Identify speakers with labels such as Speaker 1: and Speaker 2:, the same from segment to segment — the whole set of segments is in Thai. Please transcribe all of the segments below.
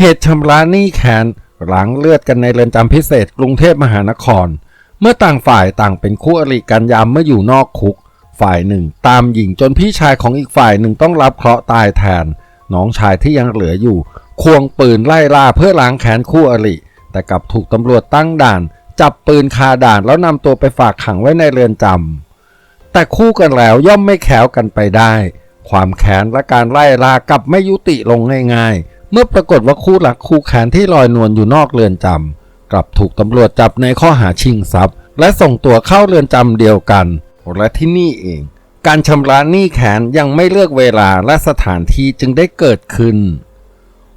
Speaker 1: เหตุชำระหนี้แค้นหลังเลือดกันในเรือนจำพิเศษกรุงเทพมหานคร เมื่อต่างฝ่ายต่างเป็นคู่อริกันยามเมื่ออยู่นอกคุก ฝ่ายหนึ่งตามหญิงจนพี่ชายของอีกฝ่ายหนึ่งต้องรับเคราะห์ตายแทน น้องชายที่ยังเหลืออยู่ ควงปืนไล่ล่าเพื่อล้างแค้นคู่อริ แต่กลับถูกตำรวจตั้งด่าน จับปืนคาด่านแล้วนำตัวไปฝากขังไว้ในเรือนจำแต่คู่กันแล้วย่อมไม่แขวกันไปได้ ความแค้นและการไล่ล่ากลับไม่ยุติลงง่ายๆ เมื่อปรากฏว่าคู่หลักคู่แค้นที่ลอยนวลอยู่นอกเรือนจำกลับถูกตำรวจจับในข้อหาชิงทรัพย์ และส่งตัวเข้าเรือนจำเดียวกัน และที่นี่เอง การชำระหนี้แค้นยังไม่เลือกเวลาและสถานที่จึงได้เกิดขึ้น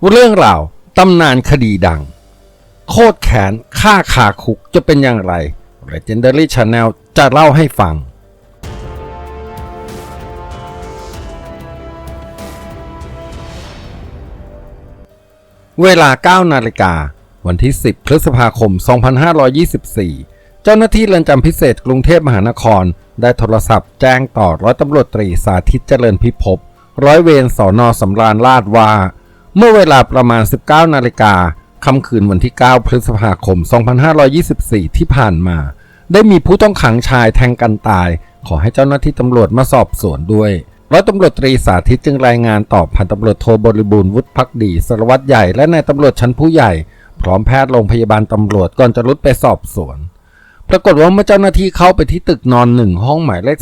Speaker 1: เรื่องราวตำนานคดีดัง โคตรแขนฆ่าขาคุกจะเป็นอย่างไร Legendary Channel จะเล่าให้ฟัง เวลา 9 นาฬิกา วันที่ 10 พฤษภาคม 2524 เจ้าหน้าที่เรือนจำพิเศษกรุงเทพมหานคร ได้โทรศัพท์แจ้งต่อร้อยตำรวจตรีสาธิตเจริญพิภพร้อยเวรสอนอสำราญราชว่า เมื่อเวลาประมาณ 19 นาฬิกาค่ำคืนวันที่ 9 พฤษภาคม 2524 ที่ผ่านมา ได้มีผู้ต้องขังชายแทงกันตาย ขอให้เจ้าหน้าที่ตำรวจมาสอบสวนด้วย ร้อยตำรวจตรีสาธิตจึงรายงานต่อพันตำรวจโทบริบูรณ์วุฒิพักดีสารวัตรใหญ่และนายตำรวจชั้นผู้ใหญ่ พร้อมแพทย์โรงพยาบาลตำรวจก่อนจะรุดไปสอบสวน ปรากฏว่าเมื่อเจ้าหน้าที่เข้าไปที่ตึกนอนหนึ่งห้องหมายเลข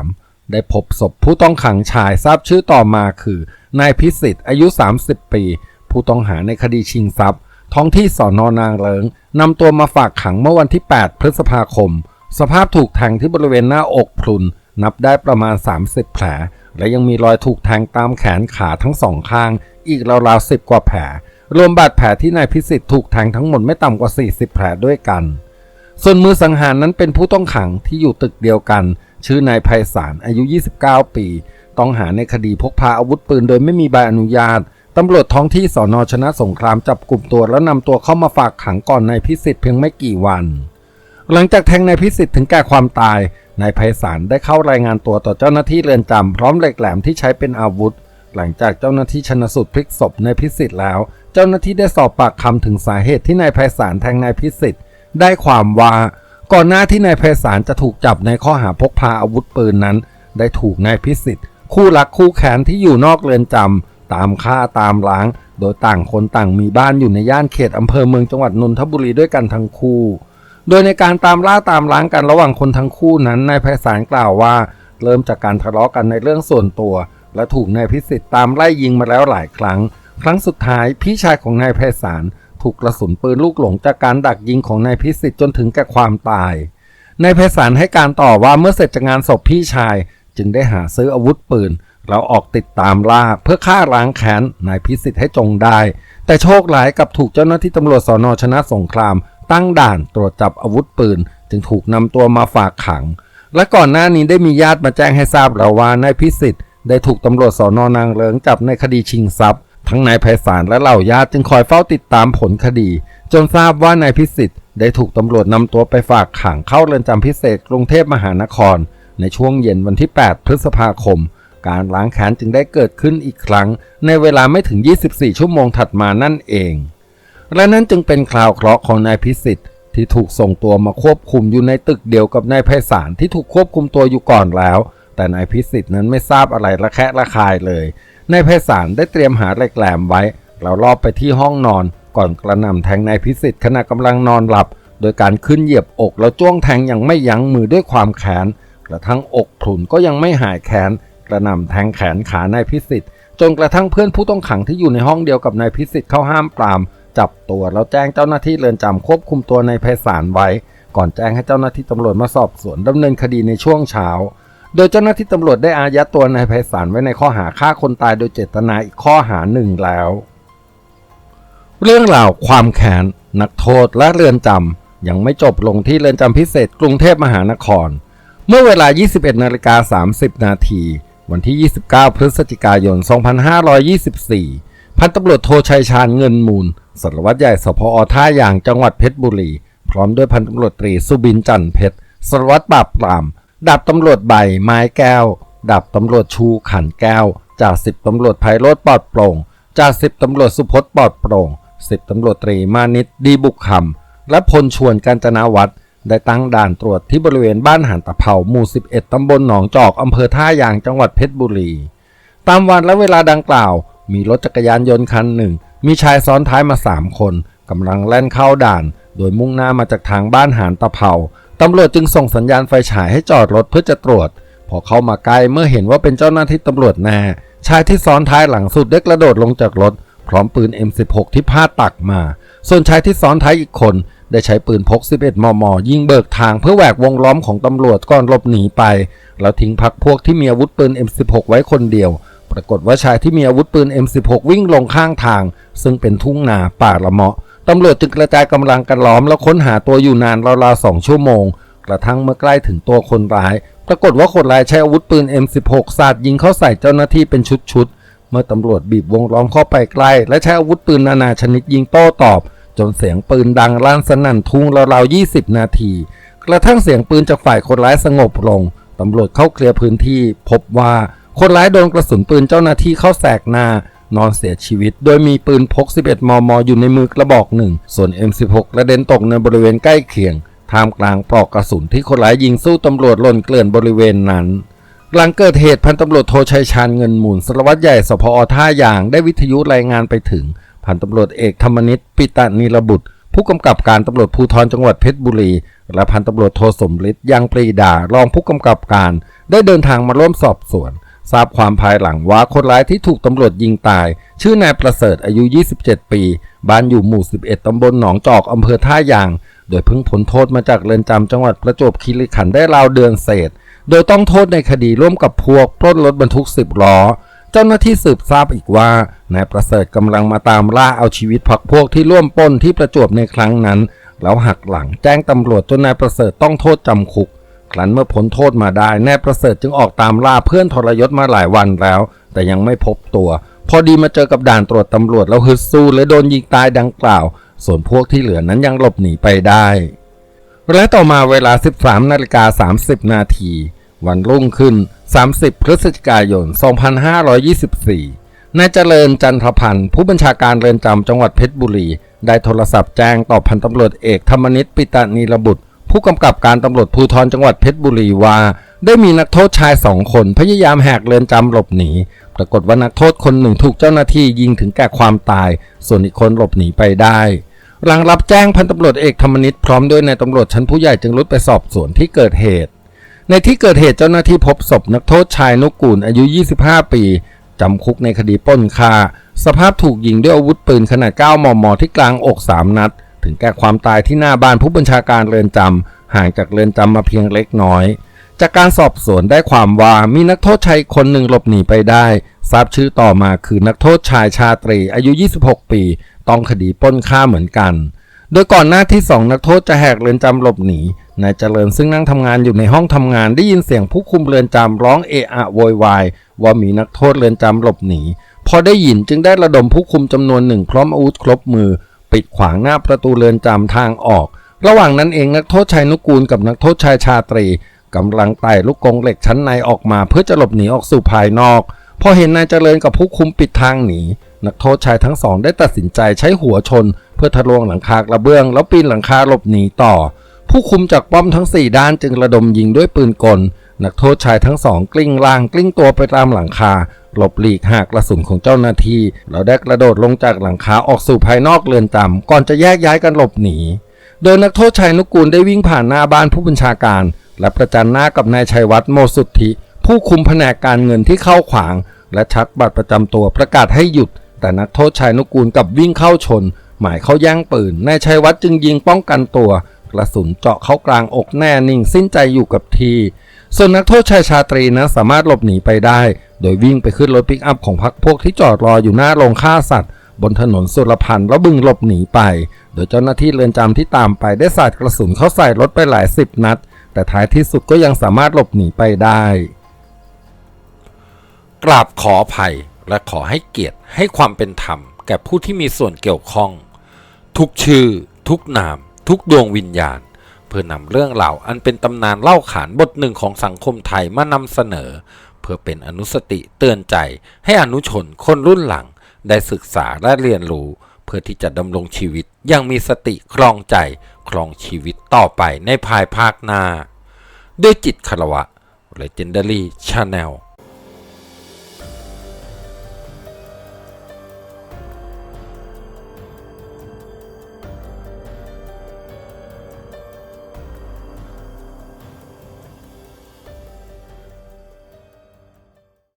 Speaker 1: 13 ได้พบศพผู้ต้องขังชายทราบชื่อต่อมาคือนายพิสิทธิ์อายุ 30 ปี ผู้ต้องหาในคดีชิงทรัพย์ ท้องที่สอนอนางเลิงนำตัวมาฝากขังเมื่อวันที่ 8 พฤษภาคม สภาพถูกแทงที่บริเวณหน้าอกพรุนนับได้ประมาณ 30 แผล และยังมีรอยถูกแทงตามแขนขาทั้งสองข้าง อีกราวๆ10กว่าแผล รวมบาดแผลที่นายพิสิทธิ์ถูกแทงทั้งหมดไม่ต่ำกว่า 40 แผลด้วยกัน ส่วนมือสังหารนั้นเป็นผู้ต้องขังที่อยู่ตึกเดียวกัน ชื่อนายไพศาลอายุ 29 ปี ต้องหาในคดีพกพาอาวุธปืนโดยไม่มีใบอนุญาตตำรวจท้องที่สอนอชนะสงครามจับกลุ่มตัวแล้วนำตัวเข้ามาฝากขังก่อนนายพิสิทธิ์เพียงไม่กี่วัน หลังจากแทงนายพิสิทธิ์ถึงแก่ความตาย นายไพศาลได้เข้ารายงานตัวต่อเจ้าหน้าที่เรือนจำพร้อมเหล็กแหลมที่ใช้เป็นอาวุธ หลังจากเจ้าหน้าที่ชนสูตรพลิกศพนายพิสิทธิ์แล้ว เจ้าหน้าที่ได้สอบปากคำถึงสาเหตุที่นายไพศาลแทงนายพิสิทธิ์ได้ความว่าก่อนหน้าที่นายไพศาลจะถูกจับในข้อหาพกพาอาวุธปืนนั้น ได้ถูกนายพิสิทธิ์คู่รักคู่แขนที่อยู่นอกเรือนจำตามฆ่าตามล้าง โดยต่างคนต่างมีบ้านอยู่ในย่านเขตอำเภอเมืองจังหวัดนนทบุรีด้วยกันทั้งคู่ โดยในการตามล่าตามล้างกันระหว่างคนทั้งคู่นั้นนายไพศาลกล่าวว่า เริ่มจากการทะเลาะกันในเรื่องส่วนตัว และถูกนายพิสิทธิ์ตามไล่ยิงมาแล้วหลายครั้ง ครั้งสุดท้ายพี่ชายของนายไพศาลถูกกระสุนปืนลูกหลงจากการดักยิงของนายพิสิทธิ์จนถึงแก่ความตายนายไพศาลให้การต่อว่าเมื่อเสร็จจากงานศพพี่ชาย จึงได้หาซื้ออาวุธปืนแล้วออกติดตามล่าเพื่อฆ่าล้างแค้นนายพิสิทธิ์ให้จงได้ แต่โชคร้ายกับถูกเจ้าหน้าที่ตำรวจสอนอชนะสงคราม ตั้งด่านตรวจจับอาวุธปืน จึงถูกนำตัวมาฝากขัง และก่อนหน้านี้ได้มีญาติมาแจ้งให้ทราบแล้วว่านายพิสิทธิ์ได้ถูกตำรวจสอนอนางเลิงจับในคดีชิงทรัพย์ ทั้งนายไพศาลและเหล่าญาติจึงคอยเฝ้าติดตามผลคดี จนทราบว่านายพิสิทธิ์ได้ถูกตำรวจนำตัวไปฝากขังเข้าเรือนจำพิเศษกรุงเทพมหานคร ในช่วงเย็นวันที่ 8 พฤษภาคม การล้างแค้นจึงได้เกิดขึ้นอีกครั้ง ในเวลาไม่ถึง 24 ชั่วโมงถัดมานั่นเอง และนั่นจึงเป็นคราวเคราะห์ของนายพิสิทธิ์ที่ถูกส่งตัวมาควบคุมอยู่ในตึกเดียวกับนายไพศาลที่ถูกควบคุมตัวอยู่ก่อนแล้ว แต่นายพิสิทธิ์นั้นไม่ทราบอะไรระแคะระคายเลยนายไพศาลได้เตรียมหาเหล็กแหลมไว้ แล้วลอบไปที่ห้องนอน ก่อนกระหน่ำแทงนายพิสิทธิ์ขณะกำลังนอนหลับ โดยการขึ้นเหยียบอกแล้วจ้วงแทงอย่างไม่ยั้งมือด้วยความแค้นกระทั่งอกพรุนก็ยังไม่หายแค้นกระหน่ำแทงแขนขานายพิสิทธิ์จนกระทั่งเพื่อนผู้ต้องขังที่อยู่ในห้องเดียวกับนายพิสิทธิ์เข้าห้ามปราม จับตัวแล้วแจ้งเจ้าหน้าที่เรือนจำควบคุมตัวในไพศาลไว้ ก่อนแจ้งให้เจ้าหน้าที่ตำรวจมาสอบสวนดำเนินคดีในช่วงเช้า โดยเจ้าหน้าที่ตำรวจได้อายัดตัวนายไพศาลไว้ในข้อหาฆ่าคนตายโดยเจตนาอีกข้อหาหนึ่งแล้ว เรื่องราวความแค้นนักโทษและเรือนจำยังไม่จบลงที่เรือนจำพิเศษกรุงเทพมหานคร เมื่อเวลา 21นาฬิกา30 นาที วันที่ 29 พฤศจิกายน 2524 พันตำรวจโทชัยชาญเงินมูลสารวัตรใหญ่สพอท่ายางจังหวัดเพชรบุรี พร้อมด้วยพันตำรวจตรีสุบินจันทร์เพชรสารวัตรปราบปรามดาบตำรวจใบไม้แก้วดาบตำรวจชูขันแก้วจ่าสิบตำรวจไพโรธปลอดโปร่งจ่าสิบตำรวจสุพจน์ปลอดโปร่งสิบตำรวจตรีมานิตดีบุกคำและพลชวนกาญจนาวัฒน์ได้ตั้งด่านตรวจที่บริเวณบ้านหันตะเภาหมู่ 11 ตำบลหนองจอก อำเภอท่ายางจังหวัดเพชรบุรี ตามวันและเวลาดังกล่าว มีรถจักรยานยนต์คันหนึ่ง มีชายซ้อนท้ายมาสามคนกำลังแล่นเข้าด่าน โดยมุ่งหน้ามาจากทางบ้านหานตะเภาตำรวจจึงส่งสัญญาณไฟฉายให้จอดรถเพื่อจะตรวจ พอเข้ามาใกล้เมื่อเห็นว่าเป็นเจ้าหน้าที่ตำรวจแน่ชายที่ซ้อนท้ายหลังสุดได้กระโดดลงจากรถ พร้อมปืน M16 ที่พาดตักมา ส่วนชายที่ซ้อนท้ายอีกคนได้ใช้ปืนพก 11 มม ยิงเบิกทางเพื่อแหวกวงล้อมของตำรวจก่อนหลบหนีไป แล้วทิ้งพักพวกที่มีอาวุธปืน M16 ไว้คนเดียว ปรากฏว่าชายที่มีอาวุธปืน M16 วิ่งลงข้างทาง ซึ่งเป็นทุ่งนาป่าละเมาะตำรวจจึงกระจายกำลังกันล้อมแล้วค้นหาตัวอยู่นานราวๆสองชั่วโมง กระทั่งเมื่อใกล้ถึงตัวคนร้าย ปรากฏว่าคนร้ายใช้อาวุธปืน M16 สาดยิงเข้าใส่เจ้าหน้าที่เป็นชุดๆ เมื่อตำรวจบีบวงล้อมเข้าไปใกล้ และใช้อาวุธปืนนานาชนิดยิงโต้ตอบ จนเสียงปืนดังลั่นสนั่นทุ่งราวๆ20 นาที กระทั่งเสียงปืนจากฝ่ายคนร้ายสงบลงตำรวจเข้าเคลียร์พื้นที่พบว่า คนร้ายโดนกระสุนปืนเจ้าหน้าที่เข้าแสกหน้านอนเสียชีวิต โดยมีปืนพก 11 มม อยู่ในมือกระบอกหนึ่ง ส่วน M16 กระเด็นตกในบริเวณใกล้เคียง ท่ามกลางปลอกกระสุนที่คนร้ายยิงสู้ตำรวจหล่นเกลื่อนบริเวณนั้น หลังเกิดเหตุพันตำรวจโทชัยชาญเงินมูลสารวัตรใหญ่สพอท่ายางได้วิทยุรายงานไปถึงพันตำรวจเอกธรรมนิตปิตานีระบุตร ผู้กำกับการตำรวจภูธรจังหวัดเพชรบุรี และพันตำรวจโทสมฤทธิ์ยังปรีดารองผู้กำกับการ ได้เดินทางมาร่วมสอบสวน ทราบความภายหลังว่าคนร้ายที่ถูกตำรวจยิงตาย ชื่อนายประเสริฐอายุ 27 ปี บ้านอยู่หมู่ 11 ตำบลหนองจอกอำเภอท่ายาง โดยเพิ่งพ้นโทษมาจากเรือนจำจังหวัดประจวบคีรีขันธ์ได้ราวเดือนเศษ โดยต้องโทษในคดีร่วมกับพวกปล้นรถบรรทุก 10 ล้อ เจ้าหน้าที่สืบทราบอีกว่านายประเสริฐกำลังมาตามล่าเอาชีวิตพักพวกที่ร่วมปล้นที่ประจวบในครั้งนั้น แล้วหักหลังแจ้งตำรวจจนนายประเสริฐต้องโทษจำคุก ครั้นเมื่อพ้นโทษมาได้แนายประเสริฐจึงออกตามล่าเพื่อนทรยศมาหลายวันแล้ว แต่ยังไม่พบตัว พอดีมาเจอกับด่านตรวจตำรวจแล้วฮึดสู้และโดนยิงตายดังกล่าว ส่วนพวกที่เหลือนั้นยังหลบหนีไปได้ และต่อมาเวลา 13นาฬิกา30 นาทีวันรุ่งขึ้น 30 พฤศจิกายน 2524 นายเจริญจันทพันธ์ ผู้บัญชาการเรือนจำจังหวัดเพชรบุรี ได้โทรศัพท์แจ้งต่อพันตำรวจเอกธรรมนิตปิตานีระบุตร ผู้กำกับการตำรวจภูธรจังหวัดเพชรบุรีว่า ได้มีนักโทษชายสองคนพยายามแหกเรือนจำหลบหนี ปรากฏว่านักโทษคนหนึ่งถูกเจ้าหน้าที่ยิงถึงแก่ความตาย ส่วนอีกคนหลบหนีไปได้หลังรับแจ้งพันตำรวจเอกธรรมนิตพร้อมด้วยนายตำรวจชั้นผู้ใหญ่จึงรุดไปสอบสวนที่เกิดเหตุ ในที่เกิดเหตุเจ้าหน้าที่พบศพนักโทษชายนุกูลอายุ 25 ปี จำคุกในคดีป้นฆ่าสภาพถูกยิงด้วยอาวุธปืนขนาด 9 มม ที่กลางอก 3 นัด ถึงแก่ความตายที่หน้าบ้านผู้บัญชาการเรือนจำห่างจากเรือนจำมาเพียงเล็กน้อย จากการสอบสวนได้ความว่ามีนักโทษชายคนหนึ่งหลบหนีไปได้ ทราบชื่อต่อมาคือนักโทษชายชาตรีอายุ 26 ปี ต้องคดีป้นฆ่าเหมือนกัน โดยก่อนหน้าที่สองนักโทษจะแหกเรือนจำหลบหนีนายเจริญซึ่งนั่งทำงานอยู่ในห้องทำงานได้ยินเสียงผู้คุมเรือนจำร้องเอะอะโวยวายว่ามีนักโทษเรือนจำหลบหนีพอได้ยินจึงได้ระดมผู้คุมจำนวนหนึ่งพร้อมอาวุธครบมือ ปิดขวางหน้าประตูเรือนจำทางออก ระหว่างนั้นเองนักโทษชายนุกูลกับนักโทษชายชาตรีกำลังไต่ลูกกงเหล็กชั้นในออกมาเพื่อจะหลบหนีออกสู่ภายนอก พอเห็นนายเจริญกับผู้คุมปิดทางหนีนักโทษชายทั้งสองได้ตัดสินใจใช้หัวชน เพื่อทะลวงหลังคากระเบื้อง แล้วปีนหลังคาหลบหนีต่อ ผู้คุมจากป้อมทั้ง 4 ด้านจึงระดมยิงด้วยปืนกล นักโทษชายทั้งสองกลิ้งล่างกลิ้งตัวไปตามหลังคา หลบหลีกหากกระสุนของเจ้าหน้าที่ แล้วได้กระโดดลงจากหลังคาออกสู่ภายนอกเรือนจำก่อนจะแยกย้ายกันหลบหนี โดยนักโทษชายนุกูลได้วิ่งผ่านหน้าบ้านผู้บัญชาการ และประจันหน้ากับนายชัยวัฒน์โมสุทธิ ผู้คุมแผนกการเงินที่เข้าขวาง และชักบัตรประจำตัวประกาศให้หยุด แต่นักโทษชายนุกูลกับวิ่งเข้าชน หมายเขาแย่งปืนนายชัยวัฒน์จึงยิงป้องกันตัวกระสุนเจาะเข้ากลางอกแน่นิ่งสิ้นใจอยู่กับที ส่วนนักโทษชายชาตรีนะสามารถหลบหนีไปได้ โดยวิ่งไปขึ้นรถปิกอัพของพรรคพวกที่จอดรออยู่หน้าโรงฆ่าสัตว์ บนถนนสุรพันธ์แล้วบึงหลบหนีไป โดยเจ้าหน้าที่เรือนจำที่ตามไปได้สาดกระสุนเข้าใส่รถไปหลายสิบนัด แต่ท้ายที่สุดก็ยังสามารถหลบหนีไปได้ กราบขออภัยและขอให้เกียรติให้ความเป็นธรรมแก่ผู้ที่มีส่วนเกี่ยวข้อง ทุกชื่อ ทุกนาม ทุกดวงวิญญาณ พื่อนำเรื่องเล่าอันเป็นตำนานเล่าขานบทหนึ่งของสังคมไทยมานำเสนอ เพื่อเป็นอนุสติเตือนใจให้อนุชนคนรุ่นหลัง ได้ศึกษาและเรียนรู้ เพื่อที่จะดำรงชีวิตอยังมีสติครองใจครองชีวิตต่อไปในภายภาคหน้า ด้วยจิตคารวะ Legendary Channel